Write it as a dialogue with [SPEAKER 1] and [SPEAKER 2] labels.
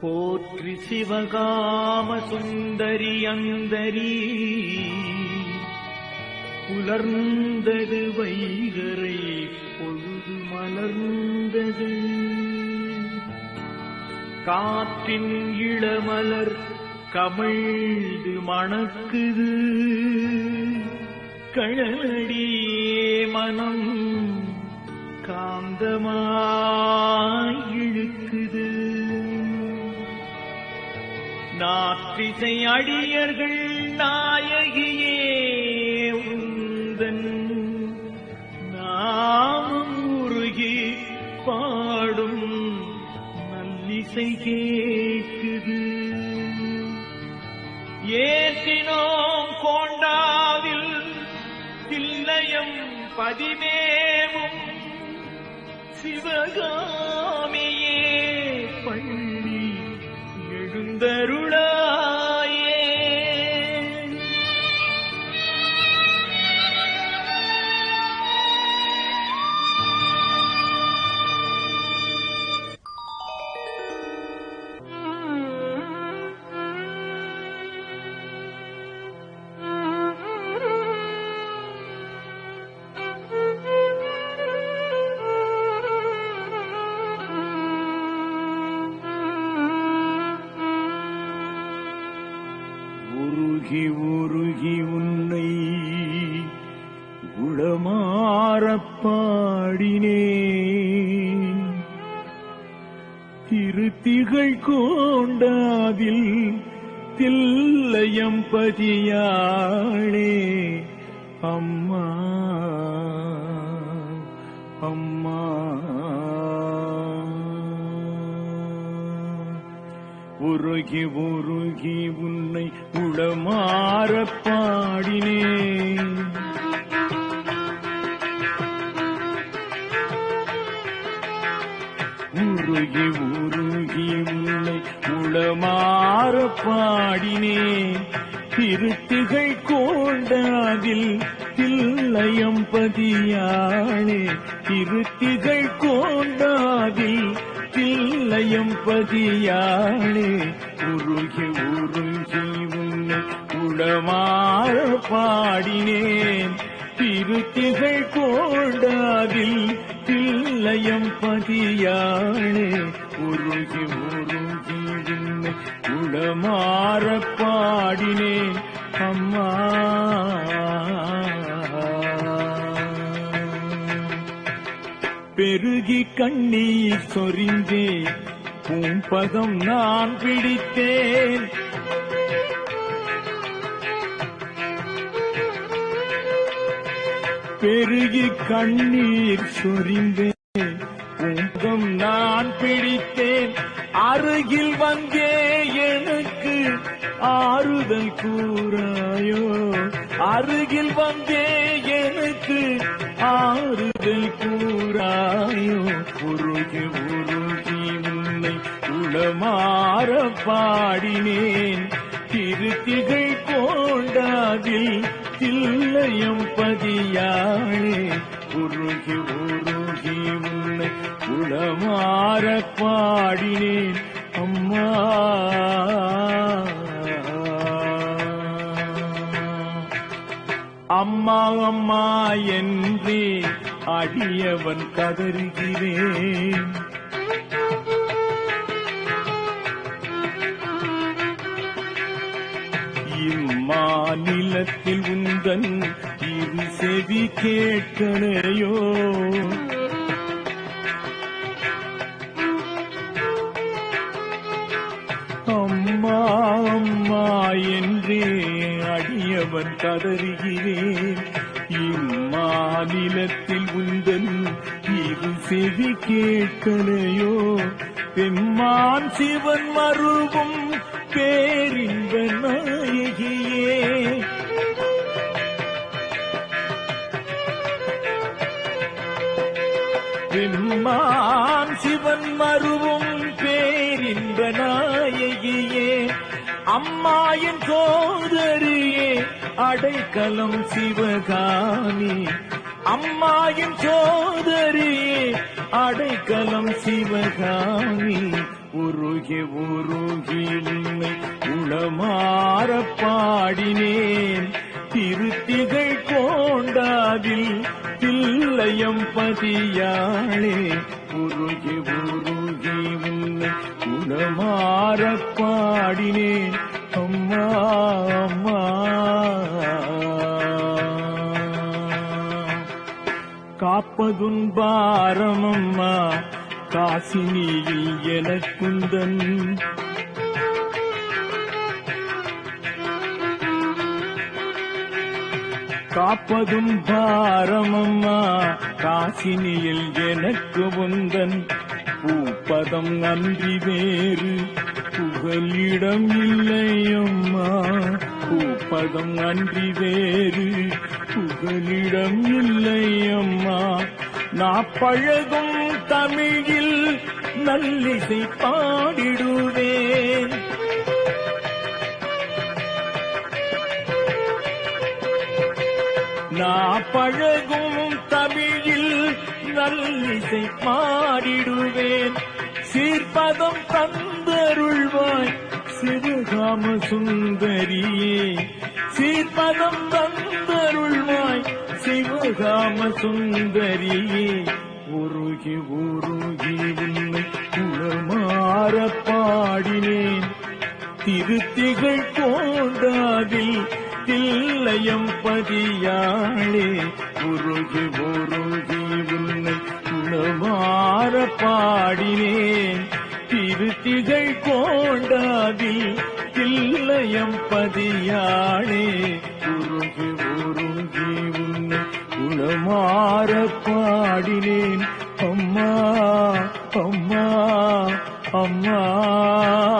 [SPEAKER 1] போற்றி சிவகாம சுந்தரி அந்தரி. புலர்ந்தது வைகரை பொழுது மலர்ந்தது. காற்றின் இளமலர் கமிழ்ந்து மணக்குது. கழலடியே மனம் காந்தமாய் நாற்றிசை அடியர்கள் நாயகியே உந்தன். நாமம் உருகி பாடும் நல்லிசை கேட்குது. ஏற்றினோம் கோண்டாவில் தில்லையம் பதிமேவும். சிவகாமியே பள்ளி எழுந்தருள் உருகி உருகி உன்னை குளமாறப் பாடினேன் திருத்திகள் கோண்டாதில் தில்லையம் பதியாளே அம்மா. உருகி உருகி உன்னை உளமாறப் பாடினே உருகி உருகி உன்னை உளமாற பாடினே திருத்திகை கோண்டாதில் தில்லையம் பதியாளே. திருத்திகள் கோண்டாதில் தில்லையும் பதியாளே உருகி உருகி உன்னை உளமாற பாடினேன். திருத்திகள் கோடாதில் தில்லையம் பதியாளே உருகி உருகி உன்னை உடமாற பாடினேன். அம்மா. பெருகி கண்ணீர் சொரிந்தேன். பூம்பதம் நான் பிடித்தேன். பெருகி கண்ணீர் சொரிந்தேன். பூம்பதம் நான் பிடித்தேன். அருகில் வந்தே எனக்கு ஆறுதல் கூறாயோ. அருகில் வந்தே எனக்கு ஆறுதல் கூறாயோ உருகி உருகி உன்னை உளமாற பாடினேன். திருத்திகள் கோண்டாதில் தில்லையும் பதியாளே. உருகி உருகி உன்னை உளமாற பாடினேன். அம்மா அம்மா அம்மா என்றே அடியவன் கதறுகிறேன். இம்மாநிலத்தில் உந்தன் இரு செவி கேட்கலையோ? அடியவன் கதறுகிறேன். இம்மாநிலத்தில் உந்தன் இது செவி கேட்கலையோ? பெம்மான் சிவன் மருவும் பேரின்ப நாயகியே பெம்மான் சிவன் மருவும் அம்மாயின் சோதரியே அடைக்கலம் சிவகாமி. அம்மாயின் சோதரியே அடைக்கலம் சிவகாமி. உருகி உருகி உன்னை உளமாற பாடினேன். திருத்திகள் கோண்டாதில் தில்லையம் பதியாளே. உருகி உருகி உளமாற பாடினேன். அம்மா அம்மா. காப்பதுன் பாரமம்மா காசினியில் எனக்குந்தன் காப்பதும் பாரமம்மா காசினியில் எனக்கு உந்தன். பூ பதம் நன்றி வேறு. புகலிடம் இல்லையம்மா. பூப்பதம் நன்றி வேறு. புகலிடம் இல்லையம்மா. நான் பழகும் தமிழில் நல்லிசை பாடிடுவேன். நான் பழகும் தமிழில் நல்லிசை பாடிடுவேன். சீர்பதம் தந்தருள்வாய். சிவகாம சுந்தரியே. சீர்பதம் தந்தருள்வாய். சிவகாம சுந்தரியே. உருகி உருகி உன்னை குளமாற பாடினேன். திருத்திகள் கோண்டாதில் தில்லையம் பதியாளே. உருகி உருகி பாடினேன். திருத்திகள் கோண்டாதில் தில்லையம் பதியானே. உருகி உருகி உன்னை உளமாற பாடினேன். அம்மா அம்மா அம்மா.